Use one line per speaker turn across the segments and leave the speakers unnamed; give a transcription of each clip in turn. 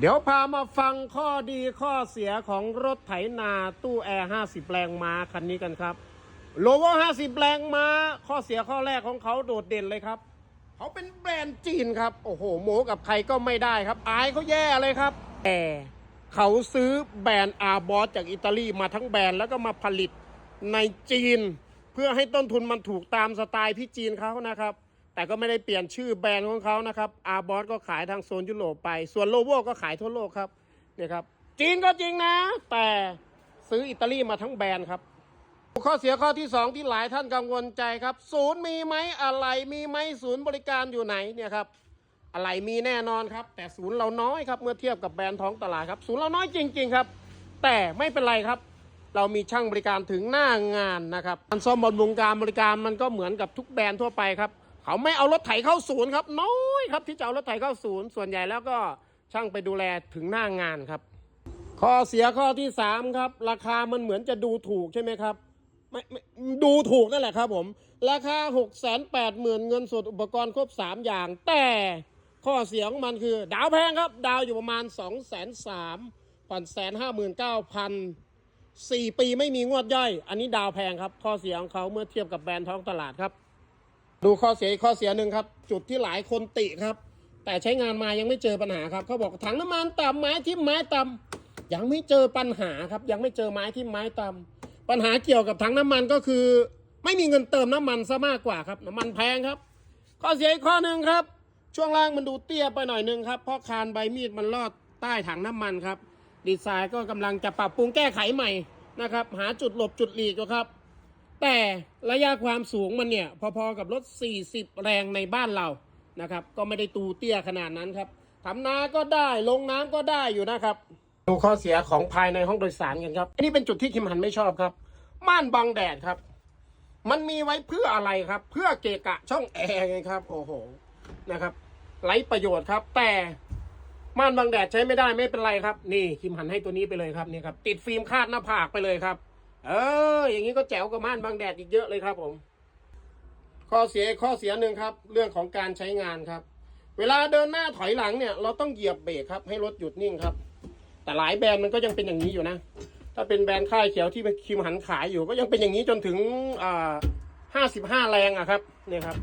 เดี๋ยวพามาฟังข้อดีข้อเสียของรถไถนาตู้แอร์ 50 แรงม้าคันนี้กันครับ โลโว50 แรงม้า ข้อเสียข้อแรกของเขาโดดเด่นเลยครับ เขาเป็นแบรนด์จีนครับ โอ้โห โมกับใครก็ไม่ได้ครับ อายเขาแย่เลยครับ แต่เขาซื้อแบรนด์อาบอสจากอิตาลีมาทั้งแบรนด์แล้วก็มาผลิตในจีน เพื่อให้ต้นทุนมันถูกตามสไตล์พี่จีนเขานะครับ แต่ก็ไม่ได้เปลี่ยนชื่อแบรนด์ของเขานะครับอาร์บอสก็ขายทางโซนยุโรปไป ส่วนโลโวก็ขายทั่วโลกครับเนี่ยครับจีนก็จริงนะ แต่ซื้ออิตาลีมาทั้งแบรนด์ครับ ข้อเสียข้อที่ 2 ที่หลายท่านกังวลใจครับ ศูนย์มีไหมอะไรมีไหมศูนย์บริการอยู่ไหนเนี่ยครับอะไรมีแน่นอนครับ แต่ศูนย์เราน้อยครับเมื่อเทียบกับแบรนด์ท้องตลาดครับศูนย์เราน้อยจริง ๆ ครับ แต่ไม่เป็นไรครับ เรามีช่างบริการถึงหน้างานนะครับการซ่อมบำรุงการบริการมันก็เหมือนกับทุกแบรนด์ทั่วไปครับ เขาไม่เอารถไถเข้าศูนย์ครับ น้อยครับที่จะเอารถไถเข้าศูนย์ส่วนใหญ่แล้วก็ช่างไปดูแลถึงหน้างานครับ ข้อเสียข้อที่สามครับ ราคามันเหมือนจะดูถูกใช่ไหมครับไม่ไม่ดูถูกนั่นแหละครับผม ราคา6 8 0 0 0 0เงินสดอุปกรณ์ครบ3อย่าง แต่ข้อเสียของมันคือ ดาวแพงครับ ดาวอยู่ประมาณ2 3 0 0 0ผ่อนแสนห้าหมื่นเก้าพันสี่ปีไม่มีงวดย่อย อันนี้ดาวแพงครับ ข้อเสียของเขาเมื่อเทียบกับแบรนด์ท้องตลาดครับ ดูข้อเสียอีกข้อเสียหนึ่งครับ จุดที่หลายคนติครับ แต่ใช้งานมายังไม่เจอปัญหาครับเขาบอกถังน้ำมันต่ำไม้ทิ่มไม้ต่ำยังไม่เจอปัญหาครับ ยังไม่เจอไม้ทิ่มไม้ต่ำปัญหาเกี่ยวกับถังน้ำมันก็คือ ไม่มีเงินเติมน้ำมันซะมากกว่าครับน้ำมันแพงครับ ข้อเสียอีกข้อหนึ่งครับ ช่วงล่างมันดูเตี้ยไปหน่อยนึงครับเพราะคานใบมีดมันลอดใต้ถังน้ำมันครับดีไซน์ก็กำลังจะปรับปรุงแก้ไขใหม่นะครับหาจุดหลบจุดหลีกอยู่ครับ แต่ระยะความสูงมันเนี่ย พอๆกับรถ 40 แรงในบ้านเรานะครับ ก็ไม่ได้ตูเตี้ยขนาดนั้นครับทำนาก็ได้ลงน้ำก็ได้อยู่นะครับ ดูข้อเสียของภายในห้องโดยสารกันครับอันนี้เป็นจุดที่คิมหันไม่ชอบครับ ม่านบังแดดครับ มันมีไว้เพื่ออะไรครับ เพื่อเกะกะช่องแอร์ไงครับ โอ้โหนะครับไร้ประโยชน์ครับ แต่ม่านบังแดดใช้ไม่ได้ไม่เป็นไรครับ นี่คิมหันให้ตัวนี้ไปเลยครับนี่ครับ ติดฟิล์มคาดหน้าผากไปเลยครับ เออ อย่างนี้ก็แจ๋วกับม่านบังแดดอีกเยอะเลยครับผม ข้อเสียข้อเสียหนึ่งครับ เรื่องของการใช้งานครับ เวลาเดินหน้าถอยหลังเนี่ย เราต้องเหยียบเบรกครับ ให้รถหยุดนิ่งครับ แต่หลายแบรนด์มันก็ยังเป็นอย่างนี้อยู่นะ ถ้าเป็นแบรนด์ค่ายเขียวที่คิมหันขายอยู่ ก็ยังเป็นอย่างนี้จนถึงอ่าห้าสิบห้าแรงอะครับเนี่ยครับ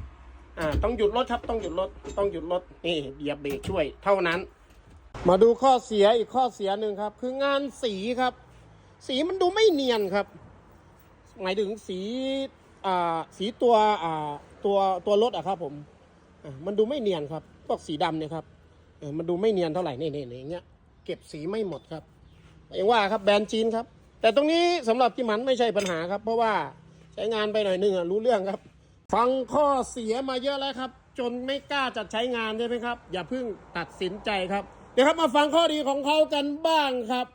อ่า ต้องหยุดรถครับ ต้องหยุดรถ ต้องหยุดรถ นี่เหยียบเบรกช่วย เท่านั้น มาดูข้อเสียอีกข้อเสียหนึ่งครับ คืองานสีครับ สีมันดูไม่เนียนครับ หมายถึงสีอ่าสีตัวอ่าตัวตัวรถอะครับ ผมมันดูไม่เนียนครับพวกสีดำเนี่ยครับมันดูไม่เนียนเท่าไหร่นี่นี่อย่างเงี้ยเก็บสีไม่หมดครับอย่างว่าครับแบรนด์จีนครับ แต่ตรงนี้สำหรับที่มันไม่ใช่ปัญหาครับ เพราะว่าใช้งานไปหน่อยนึงอะรู้เรื่องครับ ฟังข้อเสียมาเยอะแล้วครับ จนไม่กล้าจัดใช้งานใช่ไหมครับ อย่าเพิ่งตัดสินใจครับ เดี๋ยวครับมาฟังข้อดีของเขากันบ้างครับ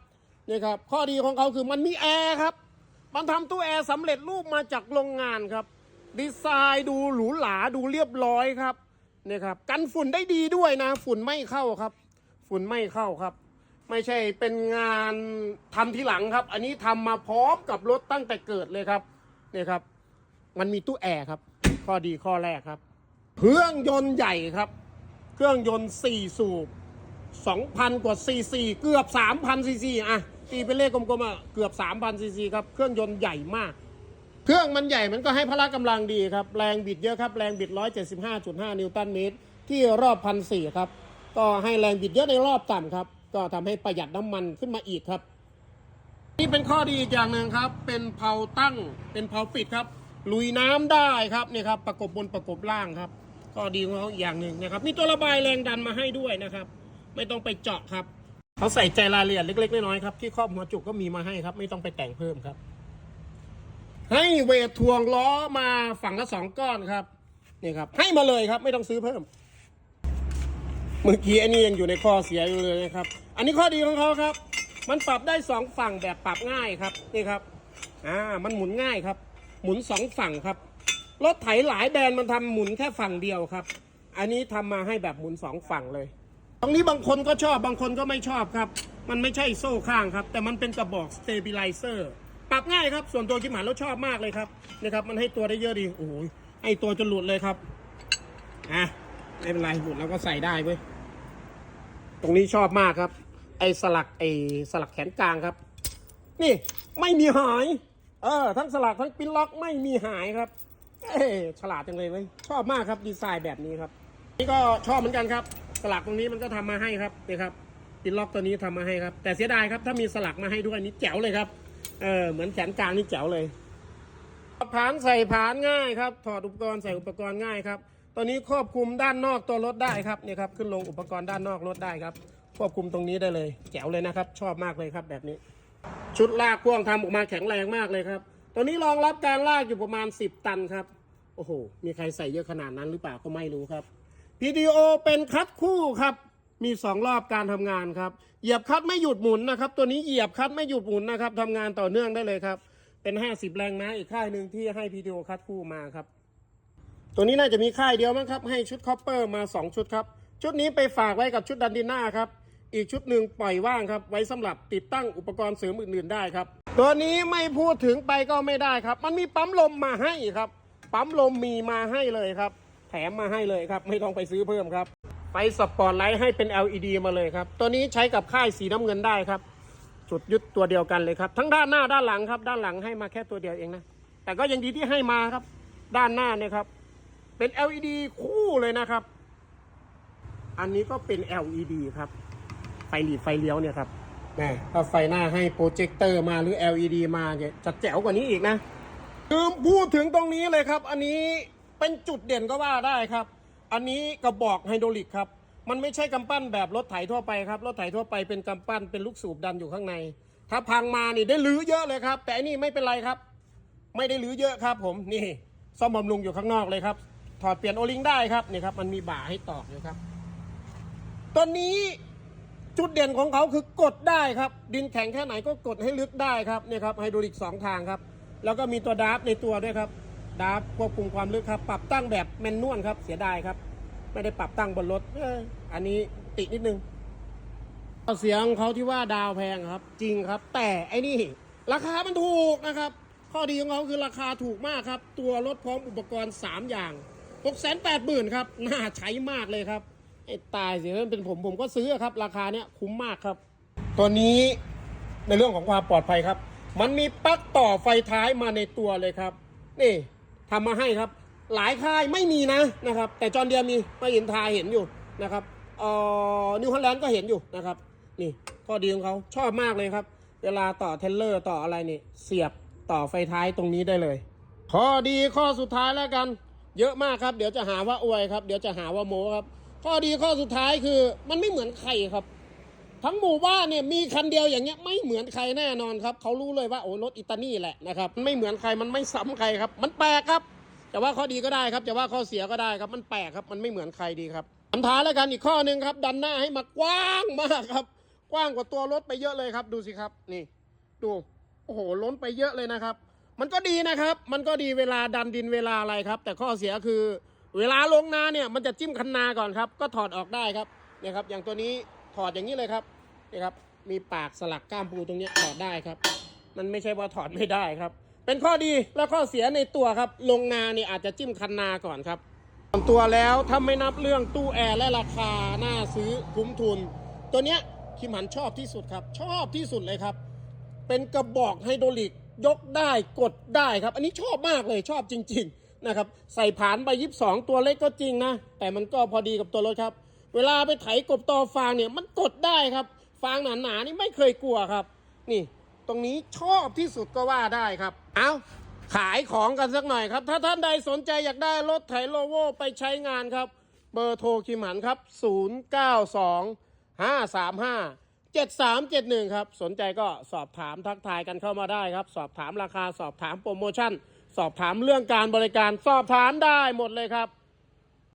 นี่ครับ ข้อดีของเขาคือมันมีแอร์ครับ มันทำตู้แอร์สำเร็จรูปมาจากโรงงานครับ ดีไซน์ดูหรูหราดูเรียบร้อยครับนี่ครับ กันฝุ่นได้ดีด้วยนะ ฝุ่นไม่เข้าครับ ฝุ่นไม่เข้าครับ ไม่ใช่เป็นงานทำทีหลังครับ อันนี้ทำมาพร้อมกับรถตั้งแต่เกิดเลยครับนี่ครับ มันมีตู้แอร์ครับ ข้อดีข้อแรกครับ เครื่องยนต์ใหญ่ครับ เครื่องยนต์4สูบ 2,000 กว่าซีซีเกือบ 3,000ซีซีอะตีเป็นเลขกลมๆอะเกือบ 3,000ซีซีครับเครื่องยนต์ใหญ่มาก เครื่องมันใหญ่มันก็ให้พละกำลังดีครับ แรงบิดเยอะครับแรงบิด 175.5 นิวตันเมตร ที่รอบพันสี่ครับ ก็ให้แรงบิดเยอะในรอบต่ำครับ ก็ทำให้ประหยัดน้ำมันขึ้นมาอีกครับ นี่เป็นข้อดีอีกอย่างหนึ่งครับ เป็นเพาตั้งเป็นเพาปิดครับ ลุยน้ำได้ครับนี่ครับประกบบนประกบล่างครับข้อดีของเขาอีกอย่างหนึ่งนะครับมีตัวระบายแรงดันมาให้ด้วยนะครับ ไม่ต้องไปเจาะครับเขาใส่ใจรายละเอียดเล็กๆน้อยๆครับที่ครอบหัวจุกก็มีมาให้ครับ ไม่ต้องไปแต่งเพิ่มครับ ให้เวททวงล้อมาฝั่งละสองก้อนครับนี่ครับ ให้มาเลยครับไม่ต้องซื้อเพิ่ม เมื่อกี้อันนี้ยังอยู่ในข้อเสียอยู่เลยนะครับ อันนี้ข้อดีของเขาครับ มันปรับได้สองฝั่งแบบปรับง่ายครับนี่ครับอ่ามันหมุนง่ายครับ หมุนสองฝั่งครับรถไถหลายแบรนด์มันทำหมุนแค่ฝั่งเดียวครับ อันนี้ทำมาให้แบบหมุนสองฝั่งเลย ตรงนี้บางคนก็ชอบบางคนก็ไม่ชอบครับ มันไม่ใช่โซ่ข้างครับ แต่มันเป็นกระบอกสเตเบลิเซอร์ปรับง่ายครับ ส่วนตัวคิมหันแล้วชอบมากเลยครับนะครับ มันให้ตัวได้เยอะดีโอ้โหให้ตัวจนหลุดเลยครับอะไม่เป็นไรหลุดแล้วก็ใส่ได้เว้ยตรงนี้ชอบมากครับ ไอ้สลักไอ้สลักแขนกลางครับ นี่ไม่มีหายเออทั้งสลักทั้งปิ้นล็อกไม่มีหายครับ เอ้ฉลาดจังเลยเว้ยชอบมากครับดีไซน์แบบนี้ครับ นี่ก็ชอบเหมือนกันครับ สลักตรงนี้มันก็ทำมาให้ครับนี่ครับปิ้นล็อกตัวนี้ทำมาให้ครับ แต่เสียดายครับถ้ามีสลักมาให้ด้วยนี่แจ๋วเลยครับเออเหมือนแขนกลางนี่แจ๋วเลยผานใส่ผานง่ายครับ ถอดอุปกรณ์ใส่อุปกรณ์ง่ายครับตอนนี้ควบคุมด้านนอกตัวรถได้ครับนี่ครับขึ้นลงอุปกรณ์ด้านนอกรถได้ครับ ควบคุมตรงนี้ได้เลย แจ๋วเลยนะครับ ชอบมากเลยครับแบบนี้ ชุดลากพ่วงทำออกมาแข็งแรงมากเลยครับตัวนี้รองรับการลากอยู่ประมาณ 10 ตันครับโอ้โหมีใครใส่เยอะขนาดนั้นหรือเปล่าก็ไม่รู้ครับ PDO เป็นคัดคู่ครับ มีสองรอบการทำงานครับ เหยียบคัดไม่หยุดหมุนนะครับ ตัวนี้เหยียบคัดไม่หยุดหมุนนะครับทำงานต่อเนื่องได้เลยครับ เป็น 50 แรงม้าอีกค่ายหนึ่งที่ให้ PDO คัดคู่มาครับ ตัวนี้น่าจะมีค่ายเดียวมั้งครับ ให้ชุดคอปเปอร์มา 2 ชุดครับ ชุดนี้ไปฝากไว้กับชุดดันดิน่าครับอีกชุดหนึ่งปล่อยว่างครับ ไว้สำหรับติดตั้งอุปกรณ์เสริมอื่นๆได้ครับ ตัวนี้ไม่พูดถึงไปก็ไม่ได้ครับ มันมีปั๊มลมมาให้ครับ ปั๊มลมมีมาให้เลยครับ แถมมาให้เลยครับไม่ต้องไปซื้อเพิ่มครับ ไฟสปอร์ตไลท์ให้เป็น LED มาเลยครับ ตัวนี้ใช้กับค่ายสีน้ำเงินได้ครับจุดยึดตัวเดียวกันเลยครับ ทั้งด้านหน้าด้านหลังครับด้านหลังให้มาแค่ตัวเดียวเองนะแต่ก็ยังดีที่ให้มาครับ ด้านหน้าเนี่ยครับ เป็น LED คู่เลยนะครับ อันนี้ก็เป็น LED ครับ ไฟหลีไฟเลี้ยวเนี่ยครับแหมถ้าไฟหน้าให้โปรเจคเตอร์มาหรือ LED มาเนี่ยจะแจ๋วกว่านี้อีกนะลืมพูดถึงตรงนี้เลยครับ อันนี้ เป็นจุดเด่นก็ว่าได้ครับ อันนี้กระบอกไฮดรอลิกครับ มันไม่ใช่กำปั้นแบบรถไถทั่วไปครับ รถไถทั่วไปเป็นกำปั้นเป็นลูกสูบดันอยู่ข้างใน ถ้าพังมานี่ได้รื้อเยอะเลยครับ แต่อันนี้ไม่เป็นไรครับ ไม่ได้รื้อเยอะครับ ผมนี่ซ่อมบำรุงอยู่ข้างนอกเลยครับ ถอดเปลี่ยนโอลิงได้ครับนี่ครับ มันมีบ่าให้ตอกอยู่ครับตัวนี้จุดเด่นของเขาคือกดได้ครับ ดินแข็งแค่ไหนก็กดให้ลึกได้ครับเนี่ยครับไฮดรอลิกสองทางครับ แล้วก็มีตัวดาร์ฟในตัวด้วยครับ ดาร์ฟควบคุมความลึกครับ ปรับตั้งแบบแมนนวลครับ เสียดายครับ ไม่ได้ปรับตั้งบนรถเอ้ยอันนี้ตินิดนึงเสียงเขาที่ว่าดาวแพงครับ จริงครับ แต่ไอ้นี่ ราคามันถูกนะครับ ข้อดีของเขาคือราคาถูกมากครับ ตัวรถพร้อมอุปกรณ์ 3 อย่าง 6 8 0 0 0 0ครับ น่าใช้มากเลยครับไอ้ตายสิถ้าเป็นผมผมก็ซื้อครับ ราคาเนี้ยคุ้มมากครับ ตัวนี้ในเรื่องของความปลอดภัยครับ มันมีปลั๊กต่อไฟท้ายมาในตัวเลยครับ นี่ ทำมาให้ครับ หลายค่ายไม่มีนะนะครับ แต่จอร์นเดียมีมาอินทาเห็นอยู่นะครับเอ่อนิวฮอลแลนด์ก็เห็นอยู่นะครับ นี่ข้อดีของเขาชอบมากเลยครับ เวลาต่อเทรลเลอร์ต่ออะไรนี่ เสียบต่อไฟท้ายตรงนี้ได้เลย ข้อดีข้อสุดท้ายแล้วกัน เยอะมากครับ เดี๋ยวจะหาว่าอวยครับ เดี๋ยวจะหาว่าโมครับ ข้อดีข้อสุดท้ายคือมันไม่เหมือนใครครับ ทั้งหมู่บ้านเนี่ยมีคันเดียวอย่างเงี้ยไม่เหมือนใครแน่นอนครับเขารู้เลยว่าโอ้รถอิตาลีแหละนะครับมันไม่เหมือนใครมันไม่ซ้ำใครครับ มันแปลกครับจะว่าข้อดีก็ได้ครับจะว่าข้อเสียก็ได้ครับ มันแปลกครับ มันไม่เหมือนใครดีครับคำท้ายแล้วกันอีกข้อหนึ่งครับ ดันหน้าให้มากว้างมากครับ กว้างกว่าตัวรถไปเยอะเลยครับ ดูสิครับ นี่ ดูโอ้โหล้นไปเยอะเลยนะครับ มันก็ดีนะครับ มันก็ดีเวลาดันดินเวลาอะไรครับ แต่ข้อเสียคือ เวลาลงนาเนี่ย มันจะจิ้มคันนาก่อนครับ ก็ถอดออกได้ครับเนี่ยครับ อย่างตัวนี้ ถอดอย่างนี้เลยครับนี่ครับ มีปากสลักก้ามปูตรงนี้ถอดได้ครับ มันไม่ใช่ว่าถอดไม่ได้ครับ เป็นข้อดีและข้อเสียในตัวครับ ลงนาเนี่ยอาจจะจิ้มคันนาก่อนครับส่วนตัวแล้วถ้าไม่นับเรื่องตู้แอร์และราคาน่าซื้อคุ้มทุน ตัวเนี้ยคิมหันชอบที่สุดครับ ชอบที่สุดเลยครับ เป็นกระบอกไฮดรอลิกยกได้กดได้ครับ อันนี้ชอบมากเลยชอบจริง ๆ นะครับ ใส่ผานใบยิบสองตัวเล็กก็จริงนะ แต่มันก็พอดีกับตัวรถครับ เวลาไปไถกบตอฟางเนี่ยมันกดได้ครับ ฟางหนาๆนี่ไม่เคยกลัวครับ นี่ ตรงนี้ชอบที่สุดก็ว่าได้ครับ เอาขายของกันสักหน่อยครับ ถ้าท่านใดสนใจอยากได้รถไถโลโวไปใช้งานครับ เบอร์โทรคิมหันครับ 092 535 7371 ครับ สนใจก็สอบถามทักทายกันเข้ามาได้ครับ สอบถามราคาสอบถามโปรโมชั่น สอบถามเรื่องการบริการสอบถามได้หมดเลยครับ